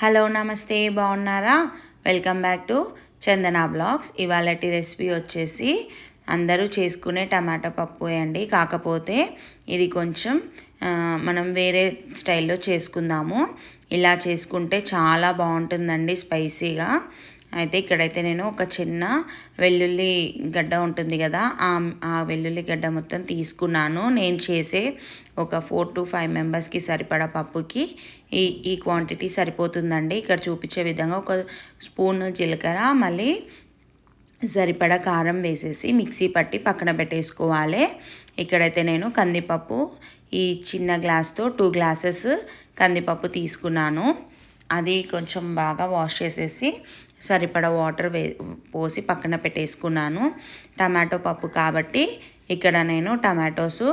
Hello నమస్తే బాగున్నారా? Welcome back to Chandana blogs. ఇవాళటి recipe వచ్చేసి అందరూ చేసుకునే టమాటా పప్పు అండి. కాకపోతే ఇది కొంచెం మనం వేరే స్టైల్లో చేసుకుందాము. ఇలా చేసుకుంటే చాలా బాగుంటుందండి స్పైసీగా. అయితే ఇక్కడైతే నేను ఒక చిన్న వెల్లుల్లి గడ్డ ఉంటుంది కదా ఆ వెల్లుల్లి గడ్డ మొత్తం తీసుకున్నాను. నేను చేసే ఒక ఫోర్ టు ఫైవ్ మెంబర్స్కి సరిపడా పప్పుకి ఈ ఈ క్వాంటిటీ సరిపోతుందండి. ఇక్కడ చూపించే విధంగా ఒక స్పూన్ జీలకర్ర మళ్ళీ సరిపడా కారం వేసేసి మిక్సీ పట్టి పక్కన పెట్టేసుకోవాలి. ఇక్కడైతే నేను కందిపప్పు ఈ చిన్న గ్లాస్తో టూ గ్లాసెస్ కందిపప్పు తీసుకున్నాను. అది కొంచెం బాగా వాష్ చేసేసి సరిపడ వాటర్ వే పోసి పక్కన పెట్టేసుకున్నాను. టమాటో పప్పు కాబట్టి ఇక్కడ నేను టమాటోస్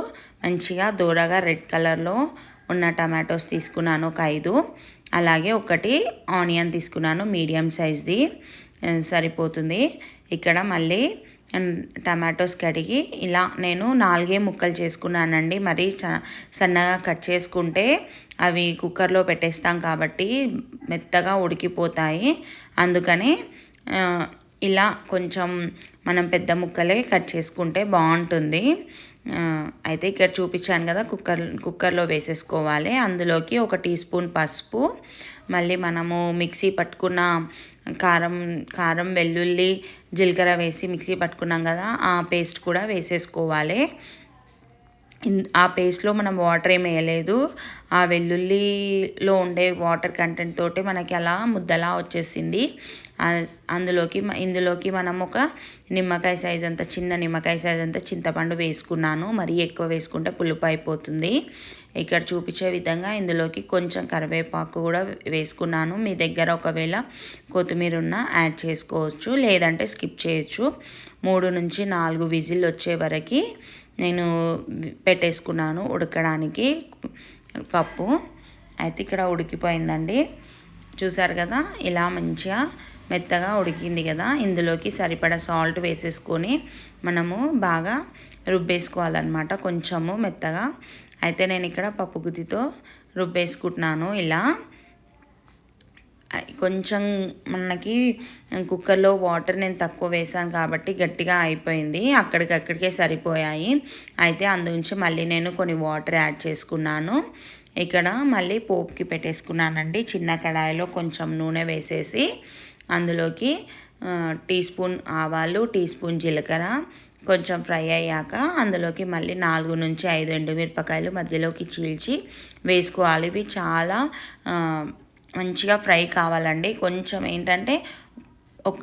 మంచిగా దూరగా రెడ్ కలర్లో ఉన్న టమాటోస్ తీసుకున్నాను ఒక ఐదు. అలాగే ఒకటి ఆనియన్ తీసుకున్నాను మీడియం సైజ్ది. సరిపోతుంది. ఇక్కడ మళ్ళీ టమాటోస్ కడిగి ఇలా నేను నాలుగే ముక్కలు చేసుకున్నానండి. మరి సన్నగా కట్ చేసుకుంటే అవి కుక్కర్లో పెట్టేస్తాం కాబట్టి మెత్తగా ఉడికిపోతాయి. అందుకని ఇలా కొంచెం మనం పెద్ద ముక్కలే కట్ చేసుకుంటే బాగుంటుంది. అయితే ఇక్కడ చూపించాను కదా కుక్కర్ కుక్కర్లో వేసేసుకోవాలి. అందులోకి ఒక టీ స్పూన్ పసుపు మళ్ళీ మనము మిక్సీ పట్టుకున్న కారం కారం వెల్లుల్లి జీలకర్ర వేసి మిక్సీ పట్టుకున్నాం కదా ఆ పేస్ట్ కూడా వేసేసుకోవాలి. ఆ పేస్ట్లో మనం వాటర్ ఏమి వేయలేదు. ఆ వెల్లుల్లిలో ఉండే వాటర్ కంటెంట్ తోటి మనకి అలా ముద్దలా వచ్చేసింది. అందులోకి ఇందులోకి మనం ఒక నిమ్మకాయ సైజ్ అంత చిన్న నిమ్మకాయ సైజ్ అంతా చింతపండు వేసుకున్నాను. మరీ ఎక్కువ వేసుకుంటే పులుపు అయిపోతుంది. ఇక్కడ చూపించే విధంగా ఇందులోకి కొంచెం కరివేపాకు కూడా వేసుకున్నాను. మీ దగ్గర ఒకవేళ కొత్తిమీర ఉన్న యాడ్ చేసుకోవచ్చు. లేదంటే స్కిప్ చేయొచ్చు. మూడు నుంచి నాలుగు విజిల్ వచ్చే వరకు నేను పెట్టేసుకున్నాను ఉడకడానికి పప్పు. అయితే ఇక్కడ ఉడికిపోయిందండి. చూసారు కదా ఇలా మంచిగా మెత్తగా ఉడికింది కదా. ఇందులోకి సరిపడా సాల్ట్ వేసేసుకొని మనము బాగా రుబ్బేసుకోవాలన్నమాట కొంచెము మెత్తగా. అయితే నేను ఇక్కడ పప్పు గుత్తితో రుబ్బేసుకుంటున్నాను ఇలా. కొంచెం మనకి కుక్కర్లో వాటర్ నేను తక్కువ వేసాను కాబట్టి గట్టిగా అయిపోయింది. అక్కడికక్కడికే సరిపోయాయి. అయితే అందుంచి మళ్ళీ నేను కొన్ని వాటర్ యాడ్ చేసుకున్నాను. ఇక్కడ మళ్ళీ పోపుకి పెట్టేసుకున్నానండి. చిన్న కడాయిలో కొంచెం నూనె వేసేసి అందులోకి టీ స్పూన్ ఆవాలు టీ స్పూన్ జీలకర్ర కొంచెం ఫ్రై అయ్యాక అందులోకి మళ్ళీ నాలుగు నుంచి ఐదు ఎండుమిరపకాయలు మధ్యలోకి చీల్చి వేసుకోవాలి. ఇవి చాలా మంచిగా ఫ్రై కావాలండి. కొంచెం ఏంటంటే ఒక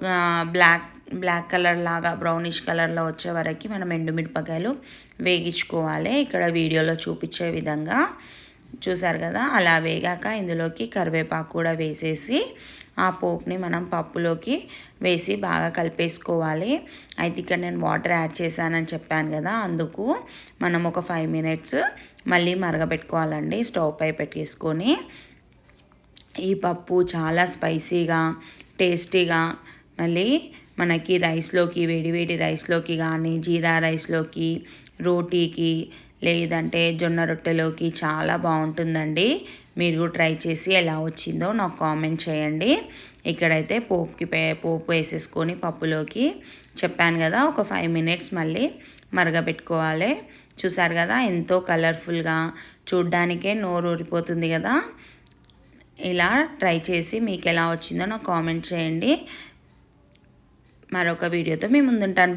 బ్లాక్ బ్లాక్ కలర్ లాగా బ్రౌనిష్ కలర్లో వచ్చే వరకు మనం ఎండుమిరపకాయలు వేగించుకోవాలి. ఇక్కడ వీడియోలో చూపించే విధంగా. చూసారు కదా? అలా వేగాక ఇందులోకి కరివేపాకు కూడా వేసేసి ఆ పోపుని మనం పప్పులోకి వేసి బాగా కలిపేసుకోవాలి. అయితే ఇక్కడ నేను వాటర్ యాడ్ చేశానని చెప్పాను కదా? అందుకు మనం ఒక ఫైవ్ మినిట్స్ మళ్ళీ మరగబెట్టుకోవాలండి. స్టవ్ పై పెట్టేసుకొని ఈ పప్పు చాలా స్పైసీగా టేస్టీగా మళ్ళీ మనకి రైస్లోకి వేడివేడి రైస్లోకి కానీ జీరా రైస్లోకి రోటీకి లేదంటే జొన్న రొట్టెలోకి చాలా బాగుంటుందండి. మీరు ట్రై చేసి ఎలా వచ్చిందో నాకు కామెంట్ చేయండి. ఇక్కడైతే పోపుకి పోపు వేసేసుకొని పప్పులోకి చెప్పాను కదా ఒక ఫైవ్ మినిట్స్ మళ్ళీ మరగబెట్టుకోవాలి. చూసారు కదా ఎంతో కలర్ఫుల్గా చూడ్డానికే నోరు ఊరిపోతుంది కదా. ఇలా ట్రై చేసి మీకు ఎలా వచ్చిందో నాకు కామెంట్ చేయండి. మరొక వీడియోతో మీ ముందుంటాను.